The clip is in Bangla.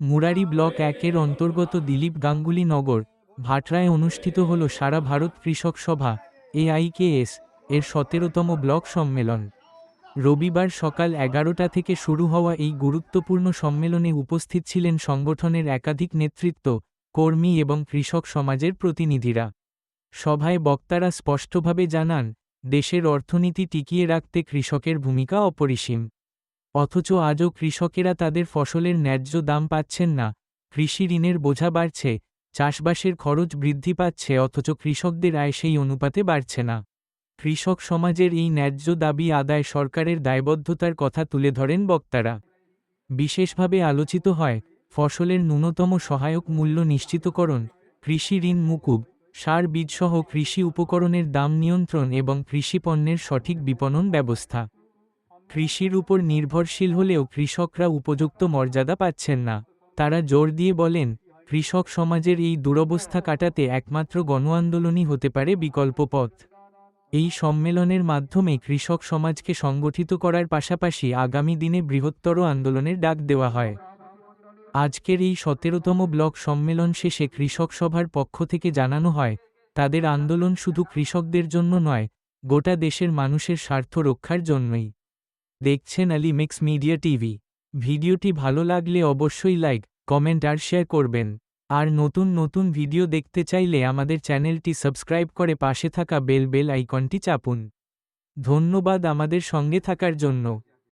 মুরারি ব্লক একের অন্তর্গত দিলীপ গাঙ্গুলি নগর, ভাটরায় অনুষ্ঠিত হল সারা ভারত কৃষক সভা, এআইকেএস, এর সতেরোতম ব্লক সম্মেলন। রবিবার সকাল এগারোটা থেকে শুরু হওয়া এই গুরুত্বপূর্ণ সম্মেলনে উপস্থিত ছিলেন সংগঠনের একাধিক নেতৃত্ব, কর্মী এবং কৃষক সমাজের প্রতিনিধিরা। সভায় বক্তারা স্পষ্টভাবে জানান, দেশের অর্থনীতি টিকিয়ে রাখতে কৃষকের ভূমিকা অপরিসীম। অথচ আজও কৃষকেরা তাদের ফসলের ন্যায্য দাম পাচ্ছেন না। কৃষি ঋণের বোঝা বাড়ছে, চাষবাসের খরচ বৃদ্ধি পাচ্ছে অথচ কৃষকদের আয় সেই অনুপাতে বাড়ছে না। কৃষক সমাজের এই ন্যায্য দাবি আদায় সরকারের দায়বদ্ধতার কথা তুলে ধরেন বক্তারা। বিশেষভাবে আলোচিত হয়, ফসলের ন্যূনতম সহায়ক মূল্য নিশ্চিতকরণ, কৃষি ঋণ মুকুব, সার বীজসহ কৃষি উপকরণের দাম নিয়ন্ত্রণ এবং কৃষি পণ্যের সঠিক বিপণন ব্যবস্থা। কৃষির উপর নির্ভরশীল হলেও কৃষকরা উপযুক্ত মর্যাদা পাচ্ছেন না। তারা জোর দিয়ে বলেন, কৃষক সমাজের এই দুরবস্থা কাটাতে একমাত্র গণ আন্দোলনই হতে পারে বিকল্প পথ। এই সম্মেলনের মাধ্যমে কৃষক সমাজকে সংগঠিত করার পাশাপাশি আগামী দিনে বৃহত্তর আন্দোলনের ডাক দেওয়া হয়। আজকের এই সতেরোতম ব্লক সম্মেলন শেষে কৃষক সভার পক্ষ থেকে জানানো হয়, তাদের আন্দোলন শুধু কৃষকদের জন্য নয়, গোটা দেশের মানুষের স্বার্থ রক্ষার জন্যই। দেখছেন আলি মিক্স মিডিয়া টিভি। ভিডিওটি ভালো লাগলে অবশ্যই লাইক, কমেন্ট আর শেয়ার করবেন। আর নতুন নতুন ভিডিও দেখতে চাইলে আমাদের চ্যানেলটি সাবস্ক্রাইব করে পাশে থাকা বেল বেল আইকনটি চাপুন। ধন্যবাদ আমাদের সঙ্গে থাকার জন্য।